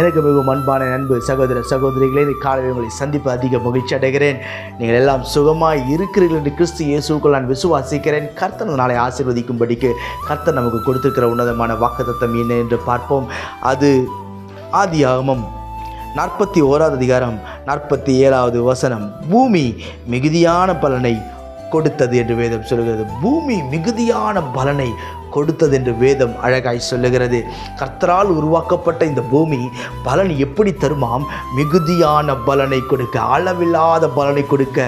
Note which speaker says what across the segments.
Speaker 1: எனக்கு மிகவும் அன்பான அன்பு சகோதர சகோதரிகளே இந்த காலையில் உங்களை சந்திப்பு அதிக மகிழ்ச்சி அடைகிறேன். நீங்கள் எல்லாம் சுகமாக இருக்கிறீர்கள் என்று கிறிஸ்து இயேசுக்குள் நான் விசுவாசிக்கிறேன். கர்த்தன் நாளை ஆசீர்வதிக்கும்படிக்கு கர்த்தன் நமக்கு கொடுத்திருக்கிற உன்னதமான வாக்குத்தத்தம் என்ன என்று பார்ப்போம். அது ஆதியாகமம் நாற்பத்தி ஓராவது அதிகாரம் நாற்பத்தி ஏழாவது வசனம். பூமி மிகுதியான பலனை கொடுத்தது என்று வேதம் சொல்கிறது. பூமி மிகுதியான பலனை கொடுத்தது என்று வேதம் அழகாய் சொல்லுகிறது. கர்த்தரால் உருவாக்கப்பட்ட இந்த பூமி பலன் எப்படி தருமாம்? மிகுதியான பலனை கொடுக்க அளவில்லாத பலனை கொடுக்க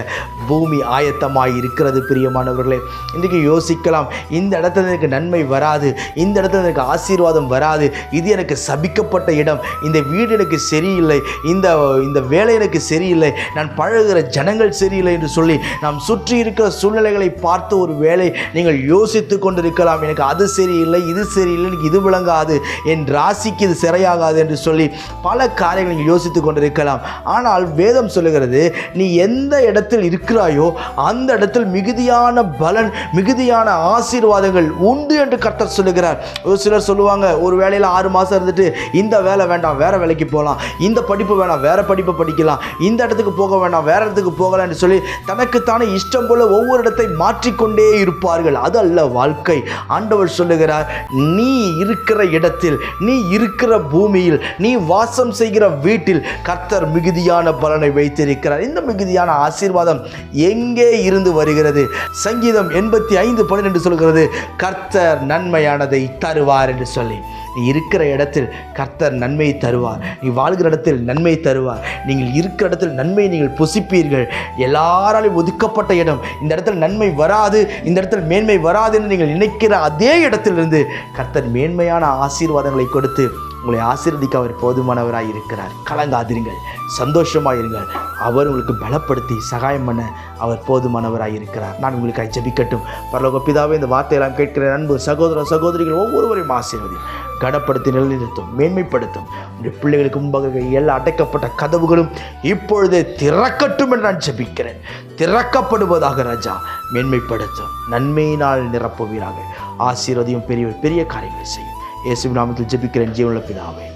Speaker 1: பூமி ஆயத்தமாக இருக்கிறது பிரியமானவர்களே. இன்றைக்கு யோசிக்கலாம் இந்த இடத்துல எனக்கு நன்மை வராது இந்த இடத்துல எனக்கு ஆசீர்வாதம் வராது இது எனக்கு சபிக்கப்பட்ட இடம் இந்த வீடு எனக்கு சரியில்லை இந்த இந்த வேலை எனக்கு சரியில்லை நான் பழகுகிற ஜனங்கள் சரியில்லை என்று சொல்லி நாம் சுற்றி இருக்கிற சூழ்நிலைகளை பார்த்து ஒரு வேலை நீங்கள் யோசித்து கொண்டிருக்கலாம் எனக்கு அது சரியில்லை இது சரியில்லை எனக்கு இது விளங்காது என் ராசிக்கு இது சிறையாகாது என்று சொல்லி பல காரியங்களை நீங்கள் யோசித்து கொண்டிருக்கலாம். ஆனால் வேதம் சொல்லுகிறது நீ எந்த இடத்தில் இருக்கிறாயோ அந்த இடத்தில் மிகுதியான பலன் மிகுதியான ஆசீர்வாதங்கள் உண்டு என்று கர்த்தர் சொல்லுகிறார். ஒரு சிலர் சொல்லுவாங்க ஒரு வேலையில் ஆறு மாதம் இருந்துட்டு இந்த வேலை வேண்டாம் வேற வேலைக்கு போகலாம் இந்த படிப்பு வேணாம் வேற படிப்பு படிக்கலாம். இந்த இடத்துக்கு போக வேண்டாம் வேற இடத்துக்கு போகலாம் என்று சொல்லி தனக்குத்தானே இஷ்டம் போல ஒவ்வொரு இடத்தை மாற்றிக்கொண்டே இருப்பார்கள். அது அல்ல வாழ்க்கை. ஆண்டவர் சொல்லுகிறார் நீ இருக்கிற இடத்தில் நீ இருக்கிற பூமியில் நீ வாசம் செய்கிற வீட்டில் கர்த்தர் மிகுதியான பலனை வைத்திருக்கிறார். இந்த மிகுதியான ஆசீர்வாதம் எங்கே இருந்து வருகிறது? சங்கீதம் எண்பத்தி ஐந்து பன்னிரெண்டு சொல்கிறது கர்த்தர் நன்மையானதை தருவார் என்று சொல்லி. நீ இருக்கிற இடத்தில் கர்த்தர் நன்மை தருவார். நீ வாழ்கிற இடத்தில் நன்மை தருவார். நீங்கள் இருக்கிற இடத்தில் நன்மை நீங்கள் புசிப்பீர்கள். எல்லாராலும் ஒதுக்கப்பட்ட இடம். இந்த இடத்துல நன்மை வராது. இந்த இடத்துல மேன்மை வராது என்று நீங்கள் நினைக்கிற அதே இடத்திலிருந்து கர்த்தர் மேன்மையான ஆசீர்வாதங்களை கொடுத்து உங்களை ஆசீர்வதிக்க அவர் போதுமானவராக இருக்கிறார். கலங்காதிருங்கள். சந்தோஷமாக இருங்கள். அவர் உங்களுக்கு பலப்படுத்தி சகாயம் பண்ண அவர் போதுமானவராக இருக்கிறார். நான் உங்களுக்கு ஜபிக்கட்டும். பரலோக பிதாவே இந்த வார்த்தையெல்லாம் கேட்கிற நண்பு சகோதர சகோதரிகள் ஒவ்வொருவரையும் ஆசீர்வதி கனப்படுத்தி நிலைநிறுத்தும் மேன்மைப்படுத்தும். உடைய பிள்ளைகளுக்கு முன்பாக எல்லா அடைக்கப்பட்ட கதவுகளும் இப்பொழுதே திறக்கட்டும் என்று நான் ஜபிக்கிறேன். திறக்கப்படுவதாக ராஜா மேன்மைப்படுத்தும். நன்மையினால் நிரப்புவீராக. ஆசீர்வதியும் பெரிய பெரிய காரியங்களை செய்யும். இயேசுவின் நாமத்தில் ஜெபிக்கிறேன் ஜீவனுள்ள பிதாவே.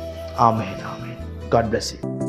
Speaker 1: ஆமே ஆமே காட் பிளஸ் யூ